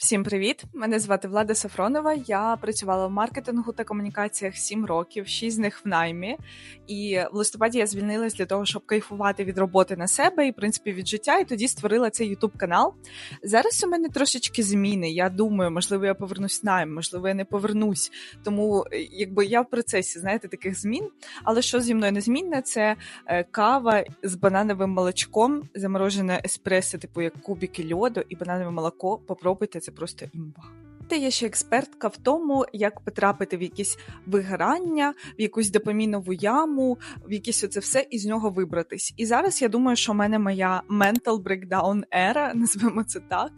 Всім привіт! Мене звати Влада Сафронова. Я працювала в маркетингу та комунікаціях 7 років, 6 з них в наймі. І в листопаді я звільнилась для того, щоб кайфувати від роботи на себе і в принципі від життя. І тоді створила цей ютуб канал. Зараз у мене трошечки зміни. Я думаю, можливо, я повернусь в найм, можливо, я не повернусь. Тому якби я в процесі знаєте таких змін. Але що зі мною незмінне, це е, кава з банановим молочком, заморожене еспресо, типу як кубики льоду і бананове молоко. Попробуйте це просто імба. Та я ще експертка в тому, як потрапити в якісь вигорання, в якусь допамінову яму, в якесь оце все і з нього вибратись. І зараз я думаю, що в мене моя mental breakdown ера, назвемо це так.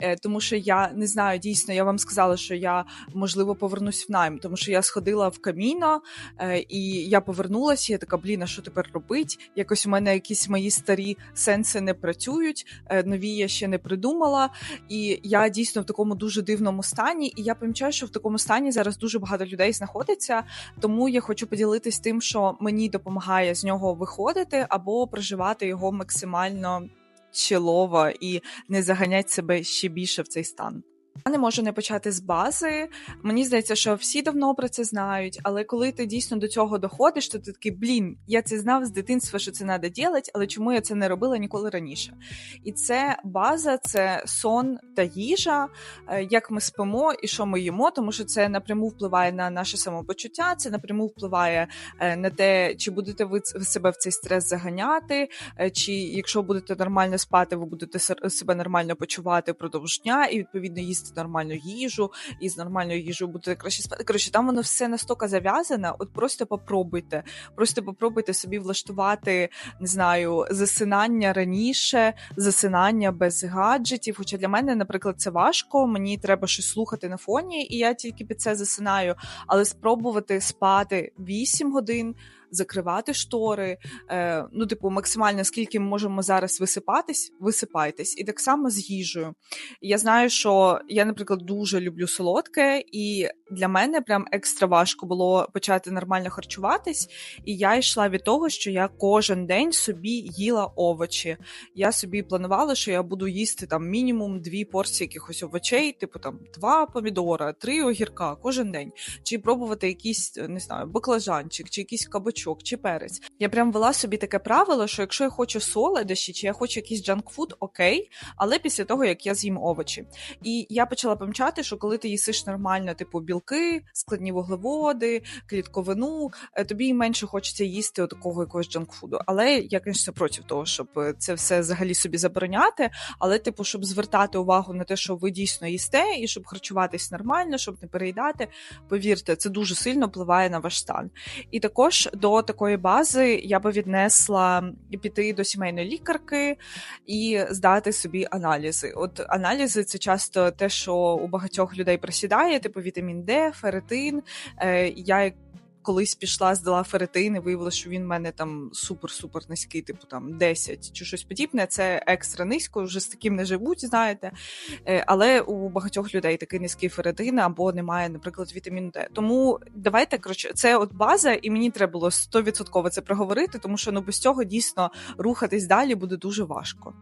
Е, тому що я не знаю, дійсно, я вам сказала, що я можливо повернусь в найм, тому що я сходила в каміно е, і я повернулася. Я така, блін, а що тепер робить? Якось у мене якісь мої старі сенси не працюють, е, нові я ще не придумала. І я дійсно в такому дуже дивному стані, і я помічаю, що в такому стані зараз дуже багато людей знаходиться. Тому я хочу поділитись тим, що мені допомагає з нього виходити або проживати його максимально чолово і не заганять себе ще більше в цей стан. Я не можу не почати з бази. Мені здається, що всі давно про це знають, але коли ти дійсно до цього доходиш, то ти такий блін, я це знав з дитинства, що це треба робити, але чому я це не робила ніколи раніше? І це база, це сон та їжа, е, як ми спимо і що ми їмо, тому що це напряму впливає на наше самопочуття, це напряму впливає е, на те, чи будете ви себе в цей стрес заганяти, е, чи якщо будете нормально спати, ви будете себе нормально почувати впродовж дня і відповідно їсти нормальну їжу, і з нормальною їжею будете краще спати. Коротше, там воно все настільки зав'язане. От просто попробуйте. Просто попробуйте собі влаштувати, не знаю, засинання раніше, засинання без гаджетів. Хоча для мене, наприклад, це важко. Мені треба щось слухати на фоні, і я тільки під це засинаю. Але спробувати спати 8 годин закривати штори. Е, Ну, типу, максимально скільки ми можемо зараз висипатись, висипайтесь. І так само з їжею. Я знаю, що я, наприклад, дуже люблю солодке, і для мене прям екстра важко було почати нормально харчуватись. І я йшла від того, що я кожен день собі їла овочі. Я собі планувала, що я буду їсти там мінімум дві порції якихось овочей, типу там два помідора, три огірка кожен день. Чи пробувати якийсь, не знаю, баклажанчик, чи якийсь кабачок кабачок чи перець. Я прям вела собі таке правило, що якщо я хочу солодощі, чи я хочу якийсь джанкфуд, окей, але після того як я з'їм овочі. І я почала помічати, що коли ти їсиш нормально, типу білки, складні вуглеводи, клітковину, е, тобі менше хочеться їсти такого якогось джанкфуду. Але я, звісно, проти того, щоб е, це все взагалі собі забороняти. Але, типу, щоб звертати увагу на те, що ви дійсно їсте, і щоб харчуватись нормально, щоб не переїдати, повірте, це дуже сильно впливає на ваш стан. І також до такої бази я би віднесла піти до сімейної лікарки і здати собі аналізи. От аналізи це часто те, що у багатьох людей просідає, типу вітамін Д, ферритин. Е, я колись пішла, здала ферритин і виявилося, що він в мене там супер-супер низький, типу там 10 чи щось подібне. Це екстра низько, вже з таким не живуть, знаєте. Е, але у багатьох людей такий низький ферритин або немає, наприклад, вітаміну Д. Тому давайте коротше, це от база, і мені треба було 100% це проговорити, тому що ну без цього дійсно рухатись далі буде дуже важко.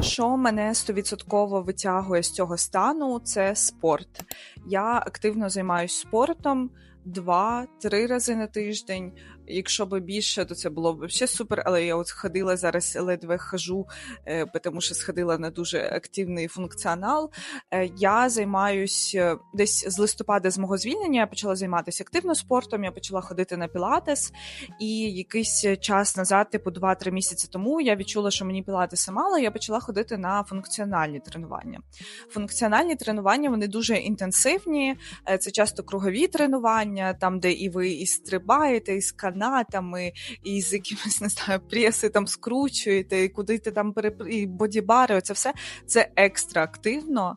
Що мене стовідсотково витягує з цього стану, це спорт. Я активно займаюся спортом два-три рази на тиждень. Якщо би більше, то це було б ще супер. Але я от сходила зараз, ледве хожу, е, тому що сходила на дуже активний функціонал. Е, я займаюся е, десь з листопада з мого звільнення. Я почала займатися активно спортом. Я почала ходити на пілатес, і якийсь час назад, типу 2-3 місяці тому, я відчула, що мені пілатеса мало. Я почала ходити на функціональні тренування. Функціональні тренування вони дуже інтенсивні. Це часто кругові тренування, там де і ви і стрибаєте, і сканаєте, канатами, і з якимось не знаю, преси там скручуєте, і куди ти там переп... і бодібари, це все це екстра активно.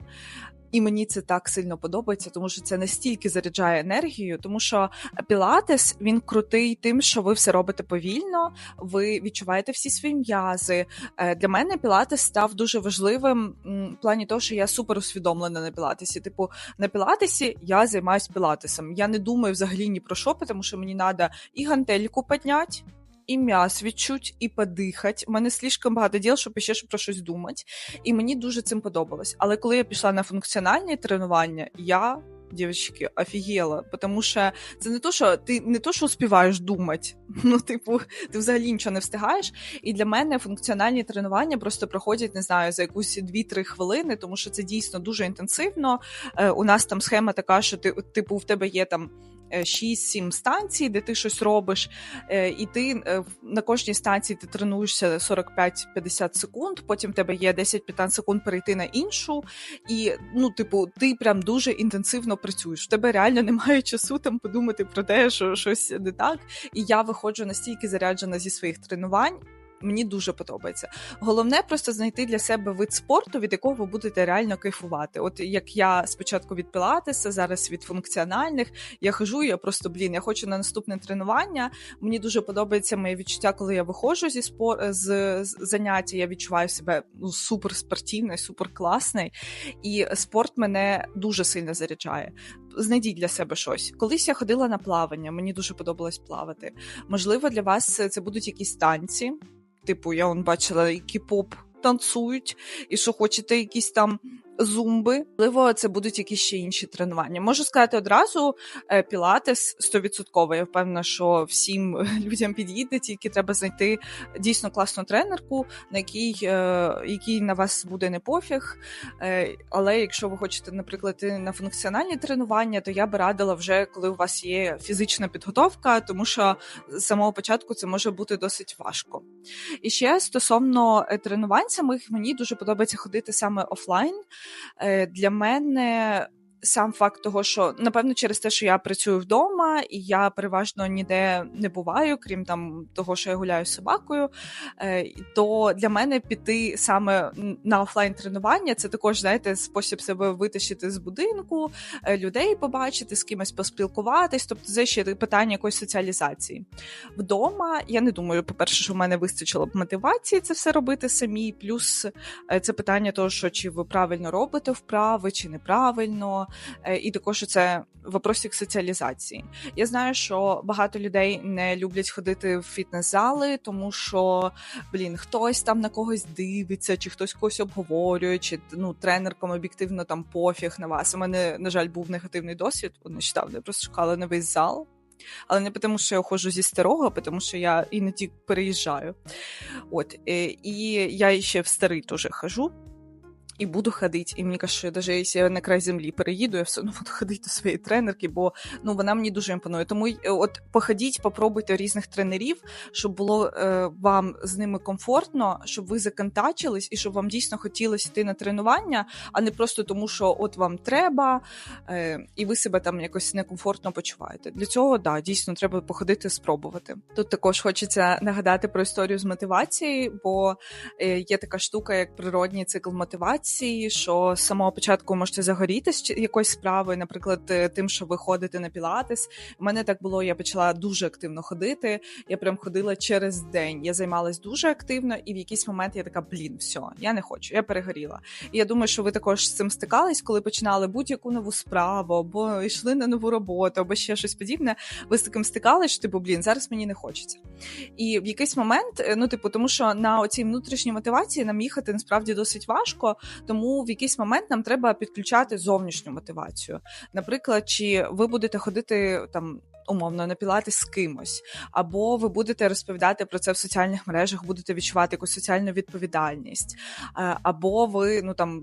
І мені це так сильно подобається, тому що це настільки заряджає енергію, тому що пілатес він крутий тим, що ви все робите повільно, ви відчуваєте всі свої м'язи. Е, для мене пілатес став дуже важливим в плані того, що я супер усвідомлена на пілатесі. Типу, на пілатесі я займаюся пілатесом. Я не думаю взагалі ні про що, тому що мені треба і гантельку підняти, і м'яс відчуть, і подихати. У мене слишком багато діл, щоб ще про щось думати. І мені дуже цим подобалось. Але коли я пішла на функціональні тренування, я Дівчатки, офігела, тому що це не то, що ти не то, що успіваєш думати, ну, типу, ти взагалі нічого не встигаєш. І для мене функціональні тренування просто проходять, не знаю, за якусь 2-3 хвилини, тому що це дійсно дуже інтенсивно. Е, У нас там схема така, що ти, типу, в тебе є там 6-7 станцій, де ти щось робиш, е, і ти е, на кожній станції ти тренуєшся 45-50 секунд, потім в тебе є 10-15 секунд перейти на іншу, і ну, типу, ти прям дуже інтенсивно працюєш. В тебе реально немає часу там подумати про те, що щось не так. І я виходжу настільки заряджена зі своїх тренувань. Мені дуже подобається. Головне просто знайти для себе вид спорту, від якого ви будете реально кайфувати. От як я спочатку від пілатеса, зараз від функціональних, я хожу, я просто блін, я хочу на наступне тренування. Мені дуже подобається моє відчуття, коли я виходжу зі спор з, заняття. Я відчуваю себе ну супер спортивний, супер класний, і спорт мене дуже сильно заряджає. Знайдіть для себе щось. Колись я ходила на плавання, мені дуже подобалось плавати. Можливо, для вас це будуть якісь танці. Типу, я он бачила, які поп танцюють, і що хочете, якісь там зумби. Можливо, це будуть якісь ще інші тренування. Можу сказати одразу, е, пілатес 100%. Я впевнена, що всім людям підійде, тільки треба знайти дійсно класну тренерку, на якій е, який на вас буде не пофіг. Е, але якщо ви хочете, наприклад, на функціональні тренування, то я би радила вже, коли у вас є фізична підготовка, тому що з самого початку це може бути досить важко. І ще стосовно тренувань самих, мені дуже подобається ходити саме офлайн. Е, для мене сам факт того, що напевно через те, що я працюю вдома, і я переважно ніде не буваю, крім там того, що я гуляю з собакою, е, то для мене піти саме на офлайн тренування це також знаєте спосіб себе витащити з будинку, е, людей побачити, з кимось поспілкуватись. Тобто, це ще питання якоїсь соціалізації. Вдома я не думаю, по-перше, що в мене вистачило б мотивації це все робити самі. Плюс е, це питання того, що чи ви правильно робите вправи, чи неправильно. Е, і також це вопросик соціалізації. Я знаю, що багато людей не люблять ходити в фітнес-зали, тому що блін, хтось там на когось дивиться, чи хтось когось обговорює, чи ну тренеркам об'єктивно там пофіг на вас. У мене, на жаль, був негативний досвід. Нещодавно я просто шукала новий зал. Але не тому, що я ходжу зі старого, тому що я іноді переїжджаю. От, е, І я ще в старий теж хожу і буду ходити. І мені каже, що навіть якщо я на край землі переїду, я все одно буду ходити до своєї тренерки, бо ну вона мені дуже імпонує. Тому е, от походіть, попробуйте різних тренерів, щоб було е, вам з ними комфортно, щоб ви законтачились і щоб вам дійсно хотілося йти на тренування, а не просто тому, що от вам треба, е, і ви себе там якось некомфортно почуваєте. Для цього да, дійсно треба походити, спробувати. Тут також хочеться нагадати про історію з мотивації, бо е, є така штука, як природній цикл мотивації мотивації, що з самого початку можете загорітися якоюсь справою, наприклад, е, тим, що ви ходите на пілатес. У мене так було, я почала дуже активно ходити. Я прям ходила через день. Я займалась дуже активно, і в якийсь момент я така, блін, все, я не хочу, я перегоріла. І я думаю, що ви також з цим стикались, коли починали будь-яку нову справу, або йшли на нову роботу, або ще щось подібне. Ви з таким стикались, що типу, блін, зараз мені не хочеться. І в якийсь момент, е, ну типу, тому що на оцій внутрішній мотивації нам їхати насправді досить важко. Тому в якийсь момент нам треба підключати зовнішню мотивацію. Наприклад, чи ви будете ходити там умовно напілати з кимось, або ви будете розповідати про це в соціальних мережах, будете відчувати якусь соціальну відповідальність, або ви ну там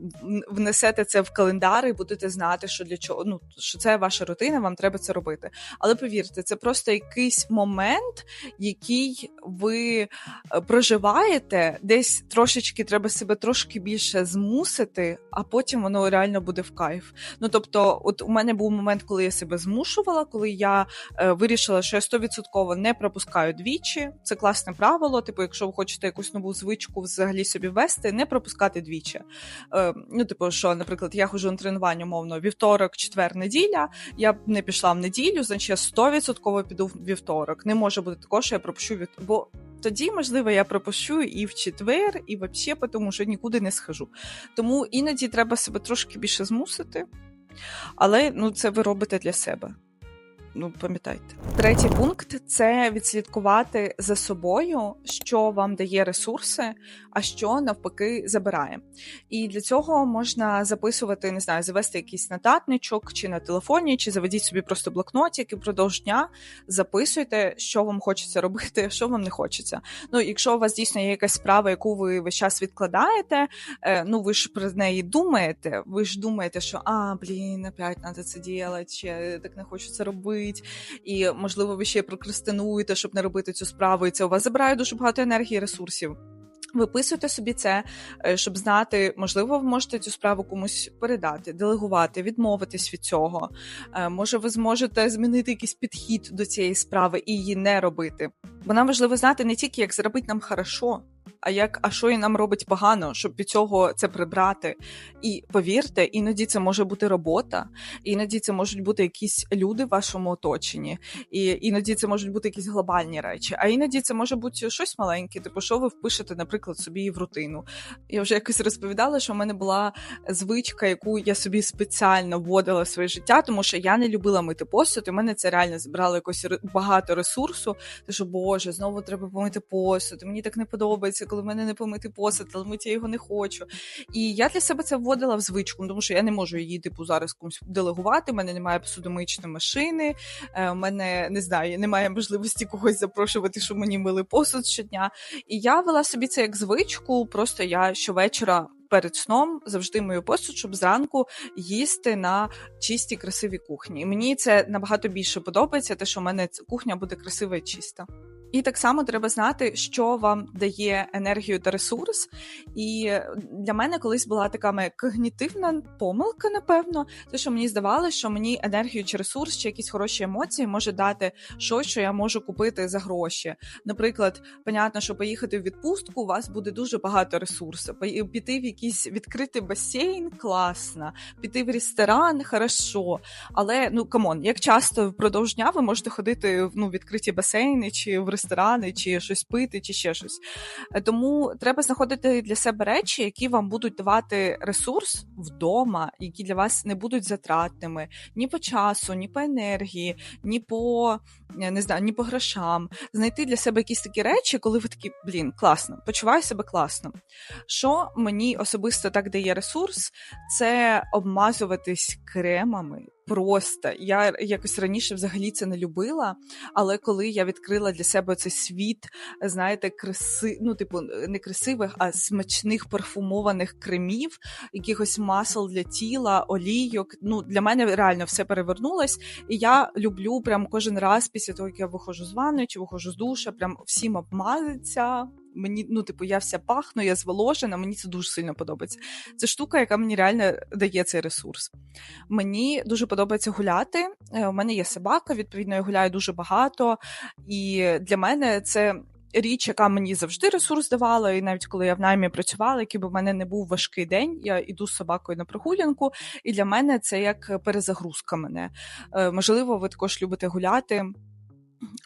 внесете це в календар і будете знати, що для чого ну що це ваша рутина, вам треба це робити. Але повірте, це просто якийсь момент, який ви е, проживаєте, десь трошечки треба себе трошки більше змусити, а потім воно реально буде в кайф. Ну тобто, от у мене був момент, коли я себе змушувала, коли я вирішила, що я стовідсотково не пропускаю двічі. Це класне правило. Типу, якщо ви хочете якусь нову звичку взагалі собі ввести, не пропускати двічі. Е, ну, типу, що, наприклад, я ходжу на тренування, умовно, вівторок, четвер, неділя. Я б не пішла в неділю, значить я стовідсотково піду в вівторок. Не може бути такого, що я пропущу від бо. Тоді, можливо, я пропущу і в четвер, і взагалі, тому що нікуди не схожу. Тому іноді треба себе трошки більше змусити, але ну, це ви робите для себе. Ну пам'ятайте. Третій пункт це відслідкувати за собою, що вам дає ресурси, а що навпаки забирає. І для цього можна записувати, не знаю, завести якийсь нотатничок чи на телефоні, чи заведіть собі просто блокнотик і впродовж дня записуйте, що вам хочеться робити, що вам не хочеться. Ну, якщо у вас дійсно є якась справа, яку ви весь час відкладаєте, е, ну ви ж про неї думаєте. Ви ж думаєте, що а блін, опять треба це робити, чи так не хочу це робити. І можливо, ви ще прокрастинуєте, щоб не робити цю справу, і це у вас забирає дуже багато енергії і ресурсів. Виписуйте собі це, е, щоб знати, можливо, ви можете цю справу комусь передати, делегувати, відмовитись від цього. Е, може, ви зможете змінити якийсь підхід до цієї справи і її не робити. Бо нам важливо знати не тільки, як зробити нам хорошо, а як а що і нам робить погано, щоб від цього це прибрати. І повірте, іноді це може бути робота, іноді це можуть бути якісь люди в вашому оточенні, і іноді це можуть бути якісь глобальні речі, а іноді це може бути щось маленьке, типу, що ви впишете, наприклад, собі в рутину. Я вже якось розповідала, що в мене була звичка, яку я собі спеціально вводила в своє життя, тому що я не любила мити посуд, і в мене це реально збирало якось багато ресурсу. Те, що Боже, знову треба помити посуд, мені так не подобається коли в мене не помити посуд, але мити я його не хочу. І я для себе це вводила в звичку, тому що я не можу її типу зараз комусь делегувати. У мене немає посудомичної машини, е, у мене не знаю, немає можливості когось запрошувати, щоб мені мили посуд щодня. І я вела собі це як звичку. Просто я щовечора. Перед сном завжди мою посуд, щоб зранку їсти на чистій красивій кухні. І мені це набагато більше подобається, те, що в мене кухня буде красива і чиста. І так само треба знати, що вам дає енергію та ресурс. І для мене колись була така когнітивна помилка, напевно, те, що мені здавалося, що мені енергію чи ресурс, чи якісь хороші емоції може дати щось, що я можу купити за гроші. Наприклад, понятно, що поїхати в відпустку, у вас буде дуже багато ресурсу. Піти в якийсь відкритий басейн класно, піти в ресторан хорошо. Але ну камон, як часто впродовж дня ви можете ходити в ну, відкриті басейни чи в ресторан ресторани, чи щось пити, чи ще щось. Е, тому треба знаходити для себе речі, які вам будуть давати ресурс вдома, які для вас не будуть затратними ні по часу, ні по енергії, ні по не знаю, ні по грошам. Знайти для себе якісь такі речі, коли ви такі, блін, класно, почуваю себе класно. Що мені особисто так дає ресурс, це обмазуватись кремами просто. Я якось раніше взагалі це не любила, але коли я відкрила для себе цей світ, знаєте, краси, ну, типу, не красивих, а смачних парфумованих кремів, якихось масел для тіла, олійок. Ну, для мене реально все перевернулось. І я люблю прям кожен раз після того, як я виходжу з ванної чи виходжу з душа, прям всім обмазиться мені, ну, типу, я вся пахну, я зволожена, мені це дуже сильно подобається. Це штука, яка мені реально дає цей ресурс. Мені дуже подобається гуляти. Е, у мене є собака, відповідно, я гуляю дуже багато. І для мене це. Річ, яка мені завжди ресурс давала, і навіть коли я в наймі працювала, який би в мене не був важкий день, я йду з собакою на прогулянку, і для мене це як перезагрузка мене. Е, можливо, ви також любите гуляти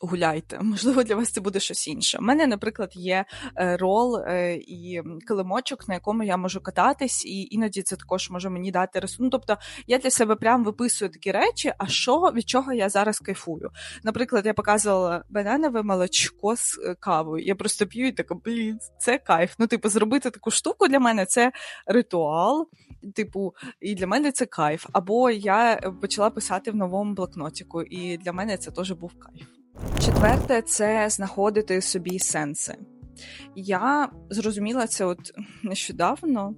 гуляйте. Можливо, для вас це буде щось інше. У мене, наприклад, є е, рол е, і килимочок, на якому я можу кататись, і іноді це також може мені дати ресурс. Ну, Тобто я для себе прям виписую такі речі, а що від чого я зараз кайфую. Наприклад, я показувала бананове молочко з е, кавою. Я просто п'ю і така, блін, це кайф. Ну, типу, зробити таку штуку для мене це ритуал. Типу, і для мене це кайф. Або я почала писати в новому блокнотику, і для мене це теж був кайф. Четверте це знаходити собі сенси. Я зрозуміла це от нещодавно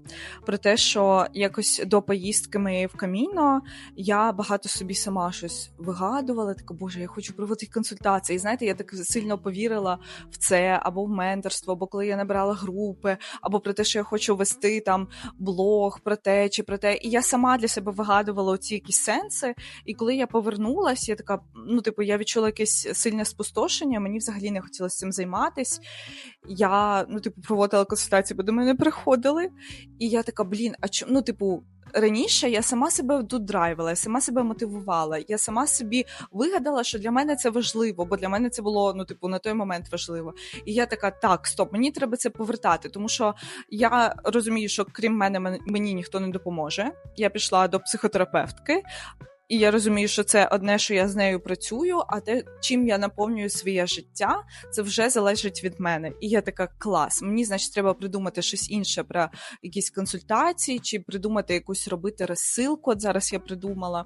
про те, що якось до поїздки моєї в каміно я багато собі сама щось вигадувала. Така, боже, я хочу проводити консультації. І знаєте, я так сильно повірила в це або в менторство, або коли я набирала групи, або про те, що я хочу вести там блог про те чи про те. І я сама для себе вигадувала оці якісь сенси. І коли я повернулася, я така, ну типу, я відчула якесь сильне спустошення. Мені взагалі не хотілося цим займатись я ну, типу, проводила консультації, бо до мене приходили, і я така, блін, а чому, ну, типу. Раніше я сама себе тут драйвила, я сама себе мотивувала. Я сама собі вигадала, що для мене це важливо, бо для мене це було ну, типу, на той момент важливо. І я така: так, стоп, мені треба це повертати, тому що я розумію, що крім мене мені ніхто не допоможе. Я пішла до психотерапевтки, і я розумію, що це одне, що я з нею працюю, а те, чим я наповнюю своє життя, це вже залежить від мене. І я така клас. Мені, значить, треба придумати щось інше про якісь консультації, чи придумати якусь робити розсилку. От зараз я придумала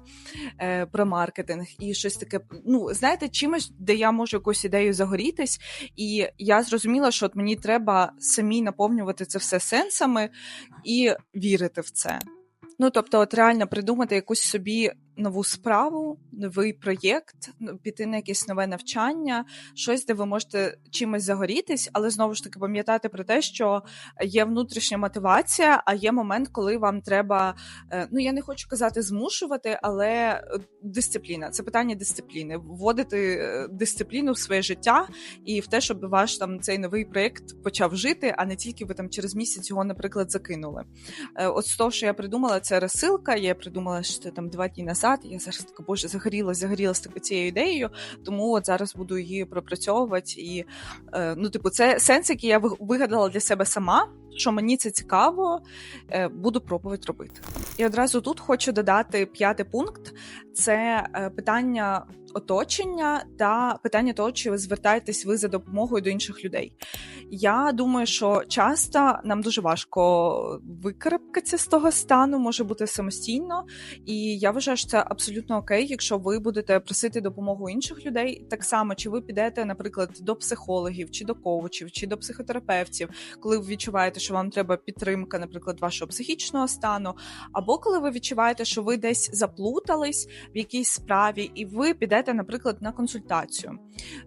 е, про маркетинг і щось таке. Ну, знаєте, чимось, де я можу якусь ідею загорітись, і я зрозуміла, що от мені треба самі наповнювати це все сенсами і вірити в це. Ну, тобто, от реально придумати якусь собі нову справу, новий проєкт, ну, піти на якесь нове навчання, щось, де ви можете чимось загорітись, але знову ж таки пам'ятати про те, що є внутрішня мотивація, а є момент, коли вам треба, е, ну я не хочу казати змушувати, але е, дисципліна це питання дисципліни, вводити е, дисципліну в своє життя і в те, щоб ваш там цей новий проєкт почав жити, а не тільки ви там через місяць його, наприклад, закинули. От з того, що я придумала, це розсилка. Я придумала, що там два дні назад назад. Я зараз така боже загорілась, загорілася типу, цією ідеєю, тому от зараз буду її пропрацьовувати. І е, ну, типу, це сенс, який я вигадала для себе сама. Що мені це цікаво, е, буду пробувати робити. І одразу тут хочу додати п'ятий пункт: це е, питання оточення та питання того, чи ви звертаєтесь ви за допомогою до інших людей. Я думаю, що часто нам дуже важко викарабкатися з того стану, може бути самостійно, і я вважаю, що це абсолютно окей, якщо ви будете просити допомогу інших людей. Так само, чи ви підете, наприклад, до психологів, чи до коучів, чи до психотерапевтів, коли ви відчуваєте, що вам треба підтримка, наприклад, вашого психічного стану, або коли ви відчуваєте, що ви десь заплутались в якійсь справі, і ви підете йдете, наприклад, на консультацію.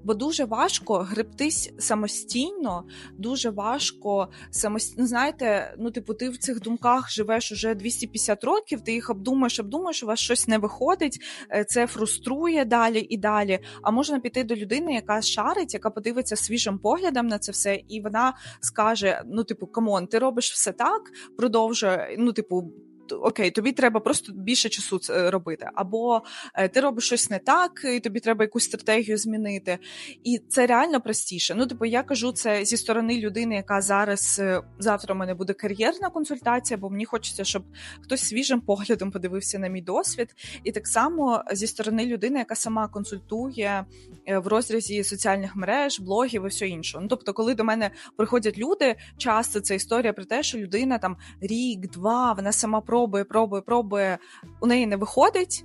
Бо дуже важко гребтись самостійно, дуже важко самостійно. Знаєте, ну, типу, ти в цих думках живеш уже 250 років, ти їх обдумаєш, обдумаєш, у вас щось не виходить, е, це фруструє далі і далі. А можна піти до людини, яка шарить, яка подивиться свіжим поглядом на це все, і вона скаже: ну, типу, камон, ти робиш все так, продовжує, ну, типу окей, тобі треба просто більше часу це робити, або е, ти робиш щось не так, і тобі треба якусь стратегію змінити. І це реально простіше. Ну, типу, я кажу це зі сторони людини, яка зараз е, завтра у мене буде кар'єрна консультація, бо мені хочеться, щоб хтось свіжим поглядом подивився на мій досвід. І так само зі сторони людини, яка сама консультує е, в розрізі соціальних мереж, блогів і все інше. Ну, тобто, коли до мене приходять люди, часто це історія про те, що людина там рік, два, вона сама про пробує, пробує, пробує, у неї не виходить.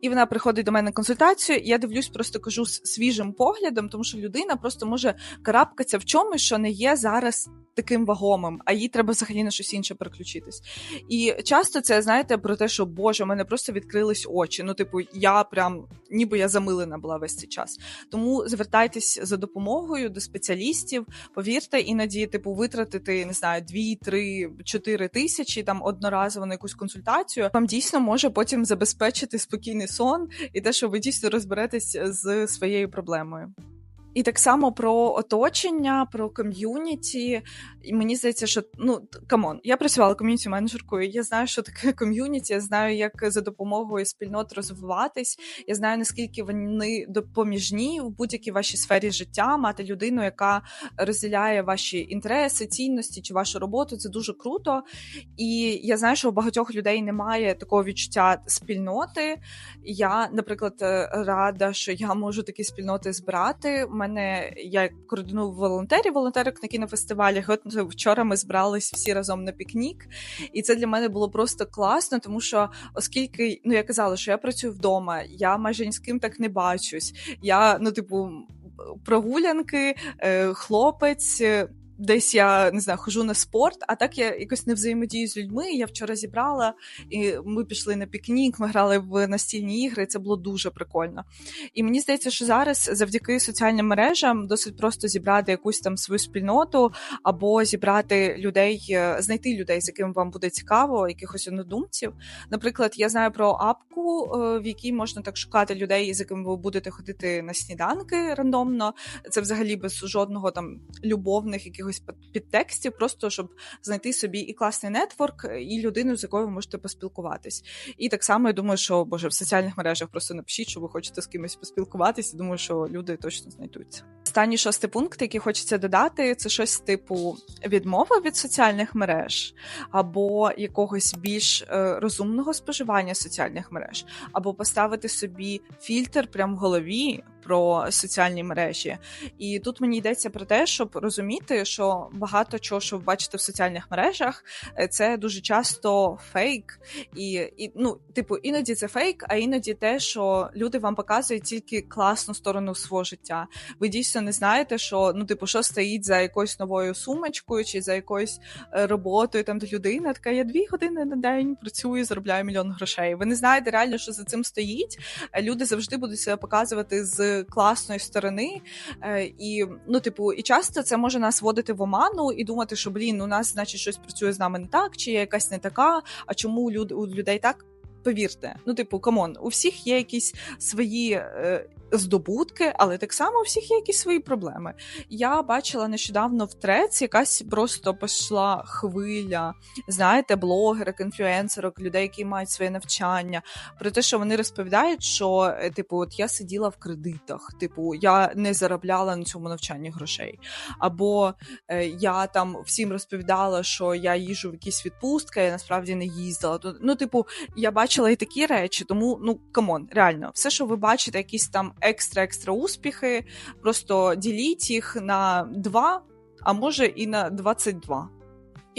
І вона приходить до мене на консультацію. і Я дивлюсь, просто кажу з свіжим поглядом, тому що людина просто може карабкатися в чомусь, що не є зараз таким вагомим, а їй треба взагалі на щось інше переключитись. І часто це знаєте про те, що Боже, у мене просто відкрились очі. Ну, типу, я прям ніби я замилена була весь цей час. Тому звертайтесь за допомогою до спеціалістів. Повірте, іноді, типу, витратити не знаю, 2, 3, 4 тисячі там одноразово на якусь консультацію. Вам дійсно може потім забезпечити спокійний сон і те, що ви дійсно розберетесь з своєю проблемою. І так само про оточення, про ком'юніті. І мені здається, що ну камон, я працювала ком'юніті менеджеркою. Я знаю, що таке ком'юніті, я знаю, як за допомогою спільнот розвиватись. Я знаю наскільки вони допоміжні в будь-якій вашій сфері життя, мати людину, яка розділяє ваші інтереси, цінності чи вашу роботу. Це дуже круто. І я знаю, що у багатьох людей немає такого відчуття спільноти. Я, наприклад, рада, що я можу такі спільноти збирати мене я координую волонтерів, волонтерок на кінофестивалях. От вчора ми збрались всі разом на пікнік, і це для мене було просто класно, тому що, оскільки ну я казала, що я працюю вдома, я майже ні з ким так не бачусь. Я ну, типу, прогулянки, е, хлопець десь я не знаю, хожу на спорт, а так я якось не взаємодію з людьми. Я вчора зібрала, і ми пішли на пікнік, ми грали в настільні ігри. Це було дуже прикольно. І мені здається, що зараз завдяки соціальним мережам досить просто зібрати якусь там свою спільноту, або зібрати людей, е, знайти людей, з якими вам буде цікаво, якихось однодумців. Наприклад, я знаю про апку, е, в якій можна так шукати людей, з якими ви будете ходити на сніданки рандомно. Це взагалі без жодного там любовних якихось якихось підтекстів, просто щоб знайти собі і класний нетворк, і людину, з якою ви можете поспілкуватись. І так само я думаю, що боже в соціальних мережах просто напишіть, що ви хочете з кимось поспілкуватися. Думаю, що люди точно знайдуться. Останній шостий пункт, який хочеться додати, це щось типу відмови від соціальних мереж, або якогось більш е, розумного споживання соціальних мереж, або поставити собі фільтр прямо в голові про соціальні мережі. І тут мені йдеться про те, щоб розуміти, що багато чого, що ви бачите в соціальних мережах, е, це дуже часто фейк, і, і ну, типу, іноді це фейк, а іноді те, що люди вам показують тільки класну сторону свого життя. Ви дійсно не знаєте, що ну, типу, що стоїть за якоюсь новою сумочкою чи за якоюсь е, роботою, там де людина така, я дві години на день працюю, заробляю мільйон грошей. Ви не знаєте реально, що за цим стоїть. Люди завжди будуть себе показувати з класної сторони, е, і ну, типу, і часто це може нас вводити в оману і думати, що блін, у нас, значить, щось працює з нами не так, чи є якась не така. А чому люд, у людей так? Повірте, ну типу, камон, у всіх є якісь свої е, здобутки, але так само у всіх є якісь свої проблеми. Я бачила нещодавно в трец, якась просто пішла хвиля, знаєте, блогерок, інфлюенсерок, людей, які мають своє навчання, про те, що вони розповідають, що е, типу, от я сиділа в кредитах, типу, я не заробляла на цьому навчанні грошей. Або е, я там всім розповідала, що я їжу в якісь відпустки, я насправді не їздила. Ну, типу, я бачила і такі речі, тому ну камон, реально, все, що ви бачите, якісь там екстра-екстра успіхи. Просто діліть їх на 2, а може і на 22.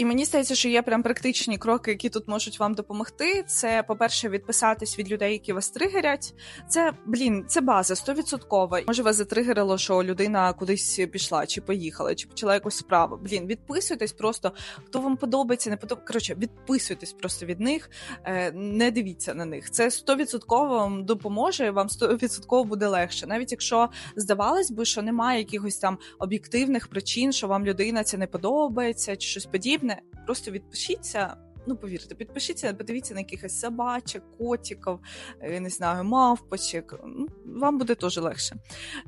І мені здається, що є прям практичні кроки, які тут можуть вам допомогти. Це, по-перше, відписатись від людей, які вас тригерять. Це блін, це база стовідсоткова. Може, вас затригерило, що людина кудись пішла, чи поїхала, чи почала якусь справу. Блін, відписуйтесь просто, хто вам подобається, не подобається. Коротше, відписуйтесь просто від них, е, не дивіться на них. Це стовідсотково вам допоможе, вам стовідсотково буде легше. Навіть якщо здавалось би, що немає якихось там об'єктивних причин, що вам людина це не подобається, чи щось подібне просто відпишіться. Ну, повірте, підпишіться, подивіться на якихось собачок, котиків, е, не знаю, мавпочок. Ну, вам буде теж легше.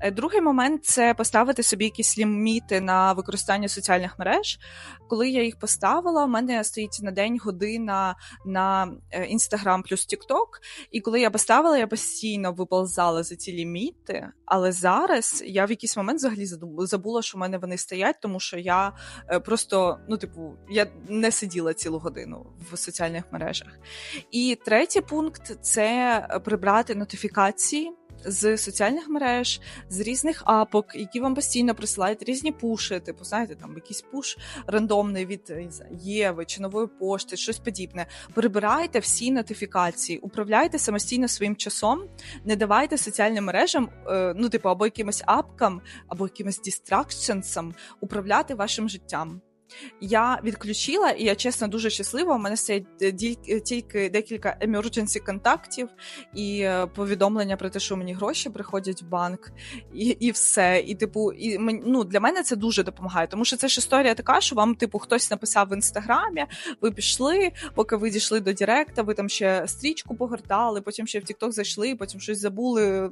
Е, другий момент це поставити собі якісь ліміти на використання соціальних мереж. Коли я їх поставила, у мене стоїть на день година на Instagram плюс TikTok. І коли я поставила, я постійно виползала за ці ліміти. Але зараз я в якийсь момент взагалі забула, що в мене вони стоять, тому що я е, просто, ну, типу, я не сиділа цілу годину в соціальних мережах. І третій пункт це прибрати нотифікації з соціальних мереж, з різних апок, які вам постійно присилають різні пуші, типу, знаєте, там якийсь пуш рандомний від Єви чи нової пошти, щось подібне. Прибирайте всі нотифікації, управляйте самостійно своїм часом, не давайте соціальним мережам, е, ну, типу, або якимось апкам, або якимось дистракшенсам управляти вашим життям. Я відключила, і я чесно дуже щаслива. У мене стоять е, е, тільки декілька emergency контактів і е, повідомлення про те, що мені гроші приходять в банк, і і все. І, типу, і ну, для мене це дуже допомагає. Тому що це ж історія така, що вам, типу, хтось написав в інстаграмі, ви пішли, поки ви дійшли до Директа, ви там ще стрічку погортали, потім ще в Тікток зайшли, потім щось забули.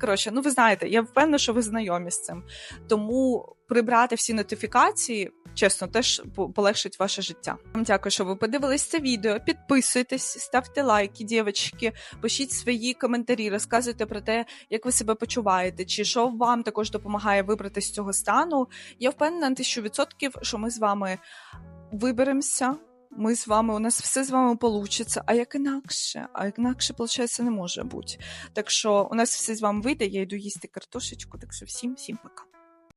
Коротше, ну ви знаєте, я впевнена, що ви знайомі з цим. Тому прибрати всі нотифікації, чесно, теж полегшить ваше життя. Вам дякую, що ви подивились це відео. Підписуйтесь, ставте лайки, дівчатки, пишіть свої коментарі, розказуйте про те, як ви себе почуваєте, чи що вам також допомагає вибрати з цього стану. Я впевнена на тисячу відсотків, що ми з вами виберемося. Ми з вами, у нас все з вами получиться, а як інакше, а як інакше, виходить, не може бути. Так що у нас все з вами вийде, я йду їсти картошечку, так що всім, всім пока.